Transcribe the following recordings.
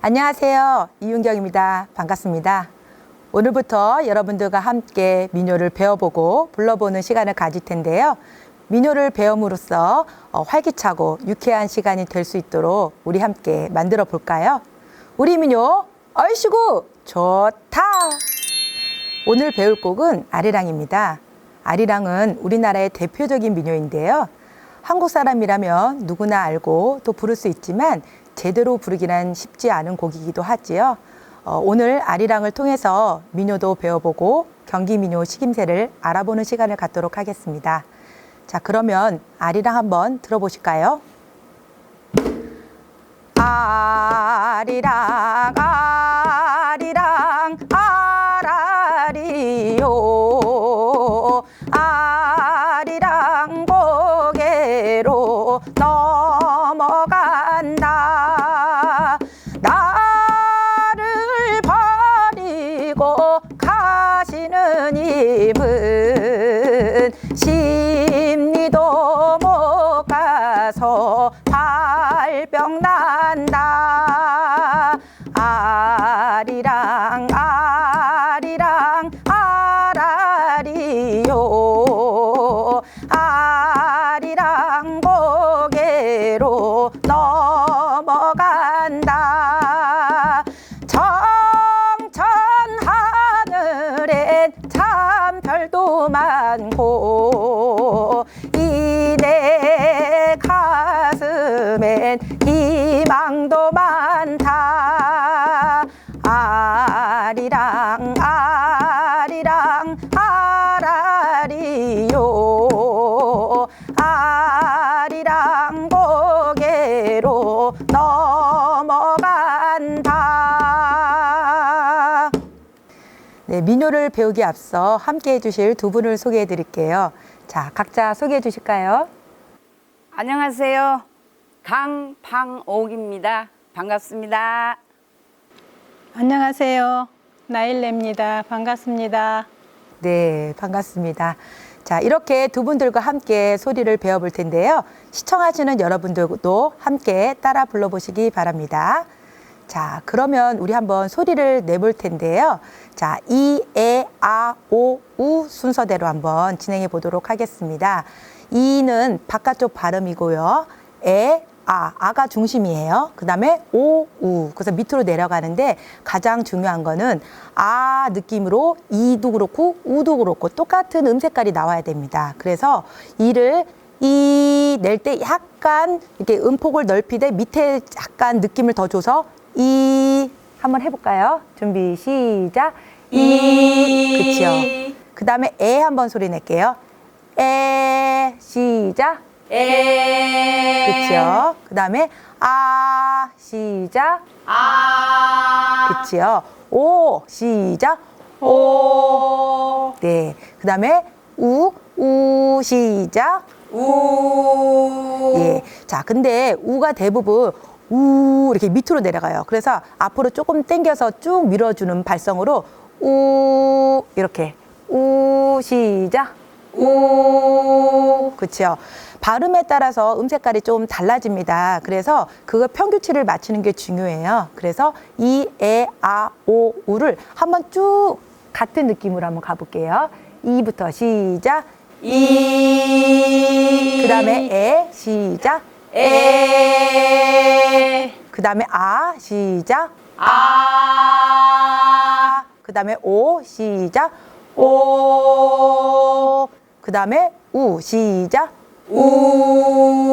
안녕하세요. 이윤경입니다. 반갑습니다. 오늘부터 여러분들과 함께 민요를 배워보고 불러보는 시간을 가질 텐데요. 민요를 배움으로써 어, 활기차고 유쾌한 시간이 될 수 있도록 우리 함께 만들어 볼까요? 우리 민요 얼씨구 좋다. 오늘 배울 곡은 아리랑입니다. 아리랑은 우리나라의 대표적인 민요인데요. 한국 사람이라면 누구나 알고 또 부를 수 있지만 제대로 부르기란 쉽지 않은 곡이기도 하지요. 어, 오늘 아리랑을 통해서 민요도 배워보고 경기 민요 식임새를 알아보는 시간을 갖도록 하겠습니다. 자, 그러면 아리랑 한번 들어보실까요? 아리랑 아 넘어간다. 나를 버리고 가시는 님은 심리도 못 가서 발병 난다. 아리랑 아리랑 아라리요. 아리랑 네, 민요를 배우기 앞서 함께 해주실 두 분을 소개해 드릴게요. 자, 각자 소개해 주실까요? 안녕하세요. 강방옥입니다. 반갑습니다. 안녕하세요. 나일레입니다. 반갑습니다. 네, 반갑습니다. 자, 이렇게 두 분들과 함께 소리를 배워볼 텐데요. 시청하시는 여러분들도 함께 따라 불러보시기 바랍니다. 자, 그러면 우리 한번 소리를 내볼 텐데요. 자, 이, 에, 아, 오, 우 순서대로 한번 진행해 보도록 하겠습니다. 이는 바깥쪽 발음이고요. 에, 아, 아가 중심이에요. 그 다음에 오, 우. 그래서 밑으로 내려가는데 가장 중요한 거는 아 느낌으로 이도 그렇고 우도 그렇고 똑같은 음 색깔이 나와야 됩니다. 그래서 이를 이 낼 때 약간 이렇게 음폭을 넓히되 밑에 약간 느낌을 더 줘서 이 한번 해볼까요? 준비 시작. 이 그렇죠. 그 다음에 에 한번 소리 낼게요. 에 시작. 에. 그렇죠. 그 다음에 아 시작. 아. 그렇죠. 오 시작. 오. 네. 그 다음에 우, 우 시작. 우. 예. 자, 근데 우가 대부분 우 이렇게 밑으로 내려가요. 그래서 앞으로 조금 당겨서 쭉 밀어주는 발성으로 우 이렇게 우 시작. 우. 그렇죠. 발음에 따라서 음 색깔이 좀 달라집니다. 그래서 그거 평균치를 맞추는 게 중요해요. 그래서 이, 에, 아, 오, 우를 한번 쭉 같은 느낌으로 한번 가볼게요. 이부터 시작. 이. 그 다음에 에, 시작. 에. 그 다음에 아, 시작. 아. 그 다음에 오, 시작. 오. 그 다음에 우, 시작. 우.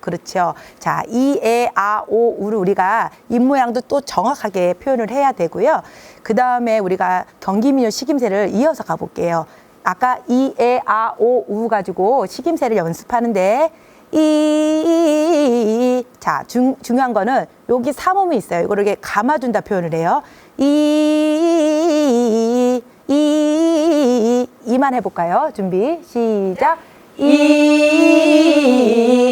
그렇죠. 자, 이, 에, 아, 오, 우를 우리가 입 모양도 또 정확하게 표현을 해야 되고요. 그 다음에 우리가 경기민요 식임새를 이어서 가볼게요. 아까 이, 에, 아, 오, 우 가지고 식임새를 연습하는데 이, 자, 중, 중요한 거는 여기 삼음이 있어요. 이거를 이렇게 감아준다 표현을 해요. 이, 이, 이만 해볼까요? 준비, 시작. 이.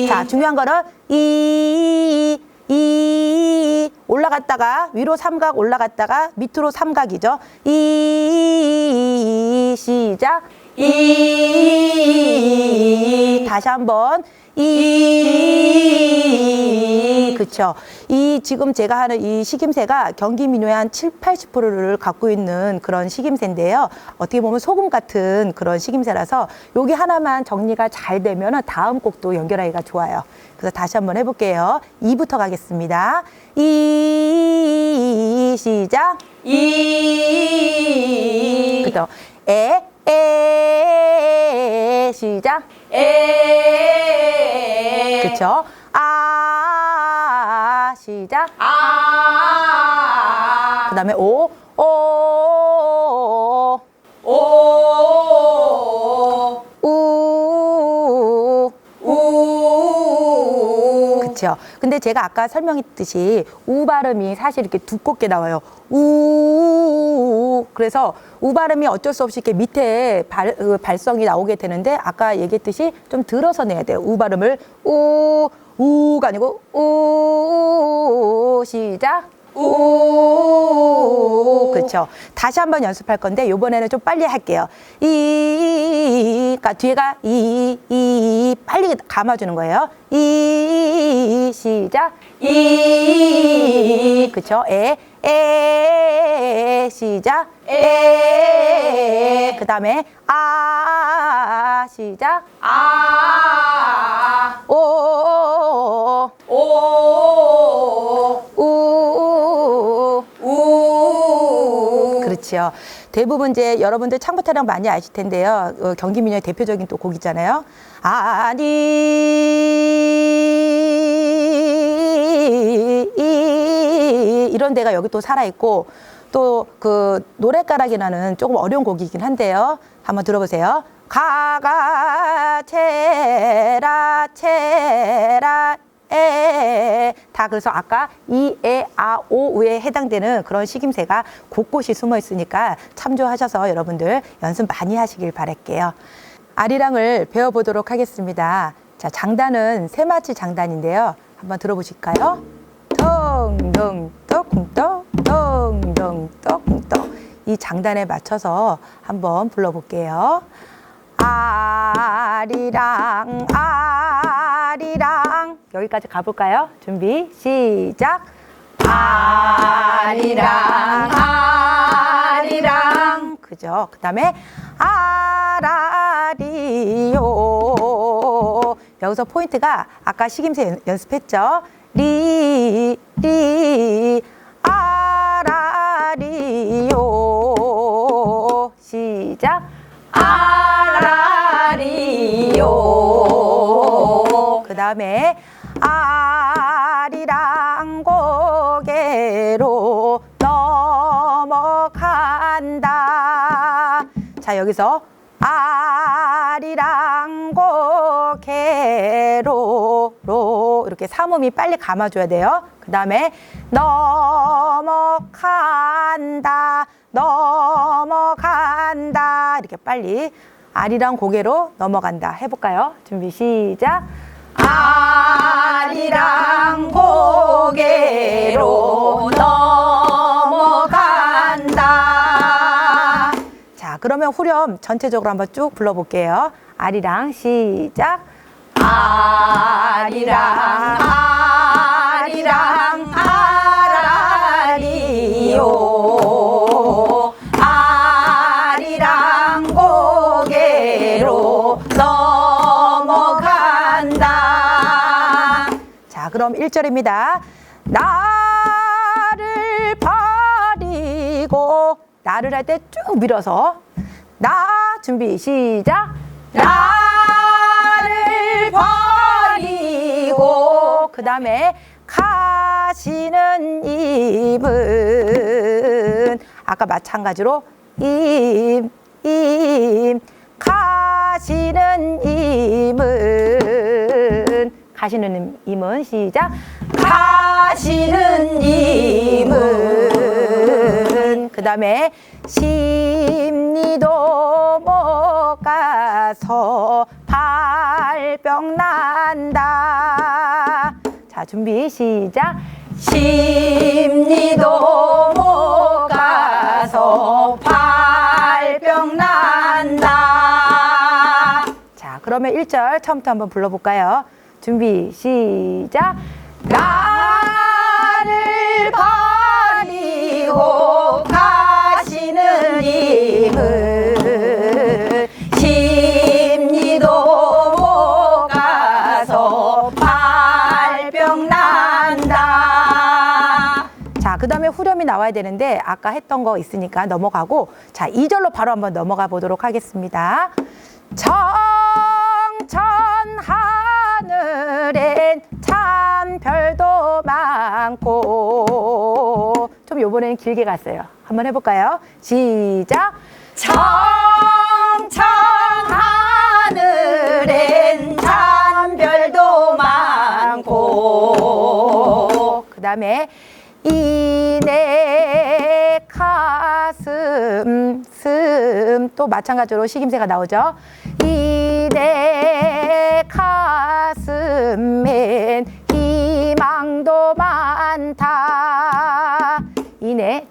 자, 중요한 거는 이, 이, 올라갔다가 위로 삼각 올라갔다가 밑으로 삼각이죠. 이, 시작. 이 다시 한번 이 그쵸 이 지금 제가 하는 이 식임새가 경기 민요의 한 7, 80%를 갖고 있는 그런 식임새인데요. 어떻게 보면 소금 같은 그런 식임새라서 여기 하나만 정리가 잘 되면 다음 곡도 연결하기가 좋아요. 그래서 다시 한번 해볼게요. 이부터 가겠습니다. 이 시작. 이 그죠? 에, 에, 시작. 에 그쵸? 아, 시작. 아 그 다음에 오, 오, 오 우. 우 그쵸? 근데 제가 아까 설명했듯이 우 발음이 사실 이렇게 두껍게 나와요. 우. 그래서 우 발음이 어쩔 수 없이 이렇게 밑에 발, 어, 발성이 나오게 되는데 아까 얘기했듯이 좀 들어서 내야 돼요. 우 발음을 우, 우가 아니고 우. 시작. 우. 그렇죠. 다시 한번 연습할 건데 이번에는 좀 빨리 할게요. 이, 그러니까 뒤에가 이, 이, 빨리 감아 주는 거예요. 이, 시작. 이 그렇죠. 에, 에, 시작. 에 그 다음에 아, 시작. 아 오, 오 우. 그렇죠. 대부분 이제 여러분들 창부타령 많이 아실 텐데요. 어, 경기민요의 대표적인 또 곡이잖아요. 아니 이, 이런 데가 여기 또 살아 있고 또 그 노래가락이라는 조금 어려운 곡이긴 한데요. 한번 들어보세요. 가가 체라 체라 에, 다 그래서 아까 이, 에, 아, 오 에 해당되는 그런 식임새가 곳곳이 숨어 있으니까 참조하셔서 여러분들 연습 많이 하시길 바랄게요. 아리랑을 배워보도록 하겠습니다. 자, 장단은 세마치 장단인데요. 한번 들어보실까요? 덩덩 떡 쿵떡 덩덩 떡 쿵떡 이 장단에 맞춰서 한번 불러볼게요. 아리랑 아 리랑 여기까지 가볼까요? 준비 시작. 아리랑 아리랑 그죠? 그 다음에 아라리요 여기서 포인트가 아까 식임새 연- 연습했죠? 리, 리, 아라리요 시작 아라리요 그 다음에 아리랑 고개로 넘어간다. 자, 여기서 아리랑 고개로 로 이렇게 삼음이 빨리 감아줘야 돼요. 그 다음에 넘어간다. 넘어간다. 이렇게 빨리 아리랑 고개로 넘어간다. 해볼까요? 준비 시작. 아리랑 고개로 넘어간다 자, 그러면 후렴 전체적으로 한번 쭉 불러볼게요. 아리랑 시작. 아리랑 아리랑 아라리요 그럼 1절입니다. 나를 버리고 나를 할 때 쭉 밀어서 나 준비 시작. 나를 버리고 그 다음에 가시는 입은 아까 마찬가지로 임, 임, 가시는 임은 가시는 임은 시작 가시는 임은 그 다음에 심리도 못 가서 발병 난다. 자, 준비 시작. 심리도 못 가서 발병 난다 다음에 1절 처음부터 한번 불러볼까요? 준비, 시작. 나를 버리고 가시는 님은 심리도 못 가서 발병 난다 자, 그 다음에 후렴이 나와야 되는데 아까 했던 거 있으니까 넘어가고 자, 2절로 바로 한번 넘어가 보도록 하겠습니다. 정 별도 많고 좀 요번에는 길게 갔어요. 한번 해볼까요? 시작. 청천 하늘엔 잔별도 많고 그 다음에 이내 가슴 숨또 마찬가지로 식임새가 나오죠. 이내 가슴엔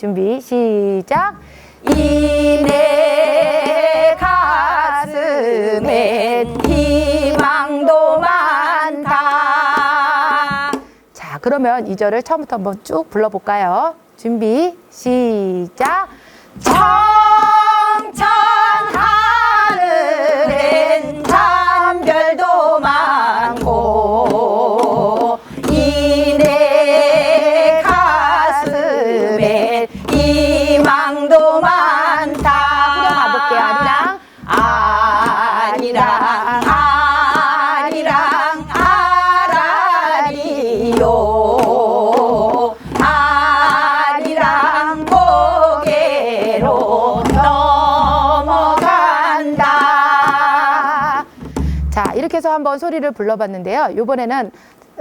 준비 시작. 이내 가슴엔 희망도 많다 자, 그러면 이 절을 처음부터 한번 쭉 불러볼까요? 준비, 시작. 청 한번 소리를 불러봤는데요. 이번에는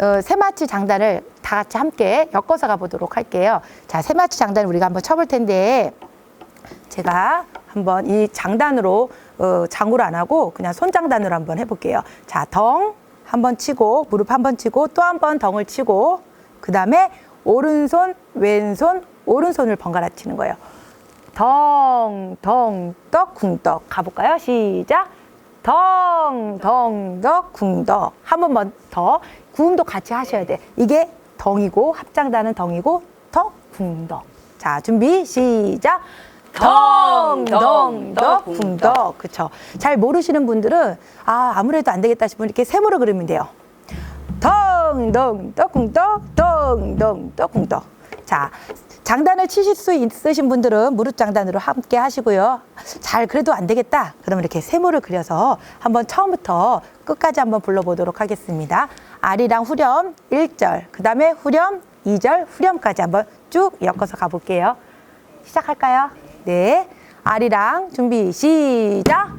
어, 새마치 장단을 다 같이 함께 엮어서 가보도록 할게요. 자, 새마치 장단을 우리가 한번 쳐볼 텐데, 제가 한번 이 장단으로 어, 장구를 안 하고 그냥 손장단으로 한번 해볼게요. 자, 덩 한번 치고 무릎 한번 치고 또 한 번 덩을 치고 그 다음에 오른손 왼손 오른손을 번갈아 치는 거예요. 덩, 덩, 떡, 쿵떡. 가볼까요? 시작. 덩, 덩, 덕, 쿵덕. 한 번만 더. 구음도 같이 하셔야 돼. 이게 덩이고, 합장단은 덩이고, 덕, 쿵덕. 자, 준비, 시작. 덩, 덩, 덕, 쿵덕. 그쵸. 잘 모르시는 분들은, 아, 아무래도 안 되겠다 싶으면 이렇게 세모를 그리면 돼요. 덩, 덩, 떡쿵떡, 덩, 덩, 떡쿵떡. 자, 장단을 치실 수 있으신 분들은 무릎 장단으로 함께 하시고요. 잘 그래도 안 되겠다. 그러면 이렇게 세모를 그려서 한번 처음부터 끝까지 한번 불러보도록 하겠습니다. 아리랑 후렴 1절, 그 다음에 후렴 2절, 후렴까지 한번 쭉 엮어서 가볼게요. 시작할까요? 네. 아리랑 준비 시작.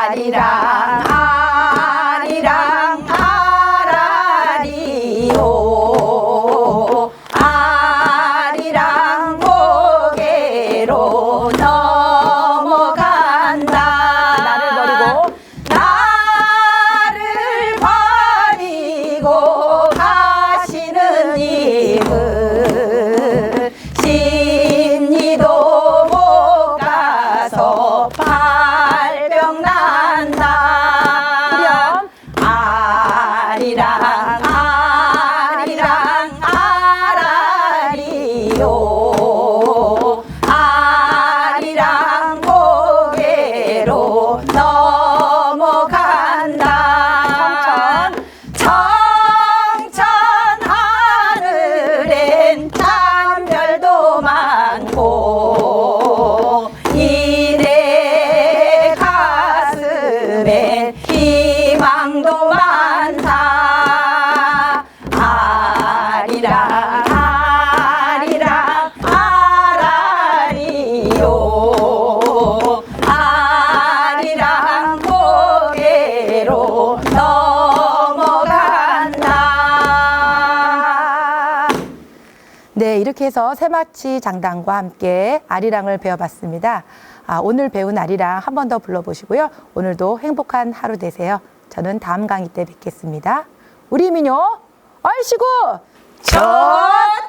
아리랑 네, 이렇게 해서 새마치 장단과 함께 아리랑을 배워봤습니다. 아, 오늘 배운 아리랑 한 번 더 불러보시고요. 오늘도 행복한 하루 되세요. 저는 다음 강의 때 뵙겠습니다. 우리 민요, 얼씨구! 좋다